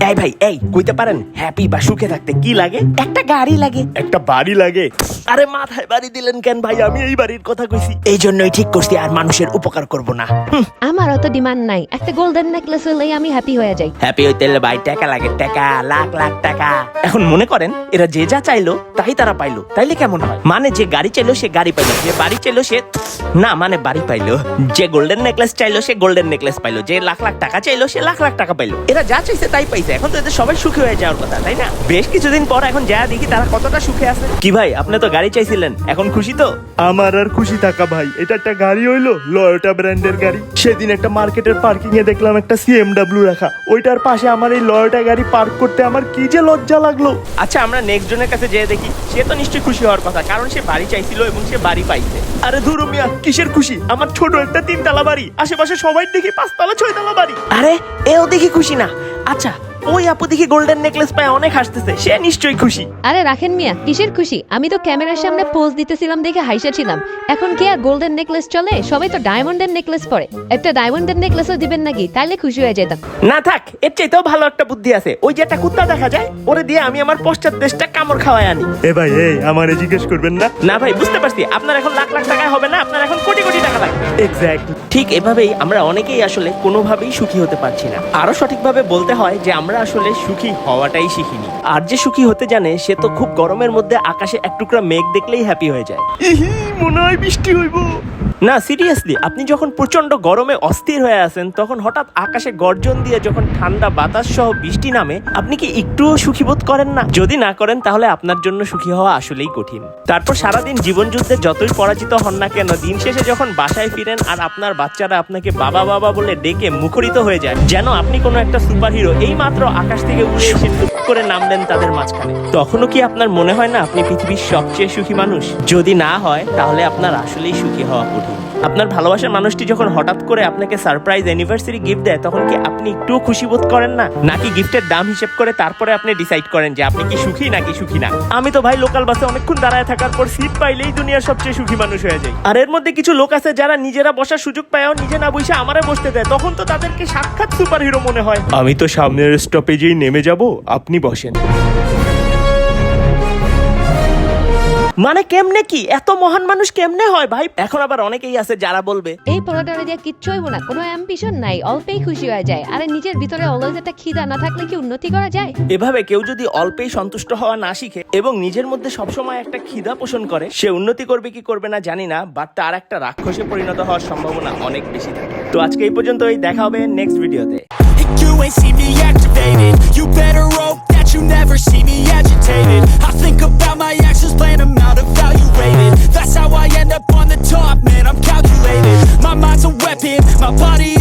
এই ভাই এই কইতে পারেন হ্যাপি বা সুখে থাকতে কি লাগে? একটা গাড়ি লাগে। একটা বাড়ি লাগে। আরে মাথায় বাড়ি দিলেন কেন ভাই? আমি এই বাড়ির কথা কইছি। এই জন্যই ঠিক করছি আর মানুষের উপকার করব না। আমার অত ডিমান্ড নাই। একটা গোল্ডেন নেকলেস হলেই আমি হ্যাপি হয়ে যাই। হ্যাপি হইতে হলে ভাই টাকা লাগে টাকা লাখ লাখ টাকা। এখন মনে করেন এরা যে যা চাইলো তাই তারা পাইলো। তাইলে কেমন হয়? মানে যে গাড়ি চাইলো সে গাড়ি পাইলো। যে বাড়ি চাইলো সে না মানে বাড়ি পাইলো। যে গোল্ডেন নেকলেস চাইলো সে গোল্ডেন নেকলেস পাইলো। যে লাখ লাখ টাকা চাইলো সে লাখ লাখ টাকা পাইলো। এরা যা চাইছে তাই পাইছে। এখন তো এদের সবাই সুখী হয়ে যাওয়ার কথা তাই না? বেশ কিছুদিন পর এখন যা দেখি তারা কতটা সুখে আছে। কি ভাই আপনি তো গাড়ি চাইছিলেন। এখন খুশি তো? আমার আর খুশি থাকা ভাই। এটা একটা গাড়ি হইল লয়টা ব্র্যান্ডের গাড়ি। সেদিন একটা মার্কেটের পার্কিং এ দেখলাম একটা সিএমডাব্লিউ রাখা। ওইটার পাশে আমার এই লয়টা গাড়ি পার্ক করতে আমার কি যে লজ্জা লাগল। আচ্ছা আমরা নেক্সট জনের কাছে যেয়ে দেখি। সে তো নিশ্চয়ই খুশি হওয়ার কথা কারণ সে বাড়ি চাইছিল এবং সে বাড়ি পাইছে। আরে ধুরু মিয়া কিসের খুশি? আমার ছোট একটা তিনতলা বাড়ি। আশেপাশে সবাই দেখি পাঁচতলা ছয়তলা বাড়ি। আরে এও দেখি খুশি না। আচ্ছা ওই আপু দেখি গোল্ডেন নেকলেস পায় অনেক হাসতেছে। সে নিশ্চয়ই খুশি। আরে রাখেন মিয়া কিসের খুশি? আমি তো ক্যামেরার সামনে পোজ দিতেছিলাম দেখে হাইসা ছিলাম। এখন কি আর গোল্ডেন নেকলেস চলে? সবাই তো ডায়মন্ডের নেকলেস পরে। একটা ডায়মন্ডের নেকলেসও দিবেন নাকি? তাইলে খুশি হয়ে যেতাম। না থাক এর চাইতেও ভালো একটা বুদ্ধি আছে। ওই যে একটা কুত্তা দেখা যায় ওরে দিয়ে আমি আমার পশ্চাৎ দেশটা কামড় খাওয়াই আনি। এ ভাই এই আমারে জিজ্ঞেস করবেন না? না ভাই বুঝতে পারছি। আপনার এখন লাখ লাখ টাকায় হবে না আপনার এখন কোটি ঠিক এভাবেই আমরা অনেকেই আসলে কোনোভাবেই সুখী হতে পারছি না। আরও সঠিকভাবে বলতে হয় যে আমরা আসলে সুখী হওয়াটাই শিখিনি। আর যে সুখী হতে জানে সে তো খুব গরমের মধ্যে আকাশে এক টুকরা মেঘ দেখলেই হ্যাপি হয়ে যায়। ইহি মনে হয় বৃষ্টি হইব। না সিরিয়াসলি আপনি যখন প্রচণ্ড গরমে অস্থির হয়ে আছেন তখন হঠাৎ আকাশে গর্জন দিয়ে যখন ঠান্ডা বাতাস সহ বৃষ্টি নামে আপনি কি একটুও সুখী বোধ করেন না? যদি না করেন তাহলে আপনার জন্য সুখী হওয়া আসলেই কঠিন। তারপর সারাদিন জীবন যুদ্ধে যতই পরাজিত হন না কেন দিন শেষে যখন বাসায় ফিরেন আর আপনার বাচ্চারা আপনাকে বাবা বাবা বলে ডেকে মুখরিত হয়ে যায়। যেন আপনি কোনো একটা সুপার হিরো এই মাত্র আকাশ থেকে উড়ে এসে টুক করে নামলেন তাদের মাঝখানে। তখনও কি আপনার মনে হয় না আপনি পৃথিবীর সবচেয়ে সুখী মানুষ? যদি না হয়, তাহলে আপনার আসলেই সুখী হওয়া কঠিন। আপনার ভালোবাসার মানুষটি যখন হঠাৎ করে আপনাকে সারপ্রাইজ অ্যানিভার্সারি গিফট দেয়, তখন কি আপনি একটুও খুশি বোধ করেন না? নাকি গিফটের দাম হিসেব করে তারপরে আপনি ডিসাইড করেন যে আপনি কি সুখী নাকি সুখী না? আমি তো ভাই লোকাল বাসে অনেকক্ষণ দাঁড়ায় থাকার পর সিট পাইলেই দুনিয়ার সবচেয়ে সুখী মানুষ হয়ে যায় আর এর মধ্যে কিছু লোক আছে যারা নিজেরা বসার সুযোগ পায়ও নিজে না বসে আমারে বসতে দেয়, তখন তো তাদেরকে সাক্ষাৎ সুপার হিরো মনে হয়। আমি তো সামনের স্টপেজেই নেমে যাব, আপনি বসেন। মানে কেমনে কি? এত মহান মানুষ কেমনে হয় ভাই? এখন আবার অনেকেই আছে যারা বলবে। এই পড়াটারে দিয়ে কিচ্ছু হইব না কোনো অ্যাম্বিশন নাই অল্পেই খুশি হয়ে যায়। আরে নিজের ভিতরে অলওয়েজ একটা খিদা না থাকলে কি উন্নতি করা যায়? এভাবে কেউ যদি অল্পেই সন্তুষ্ট হওয়া না শিখে এবং নিজের মধ্যে সবসময় একটা খিদা পোষণ করে সে উন্নতি করবে কি করবে না জানি না বাট তার একটা রাক্ষসে পরিণত হওয়ার সম্ভাবনা অনেক বেশি থাকে। তো আজকে এই পর্যন্তই দেখা হবে নেক্সট ভিডিওতে I party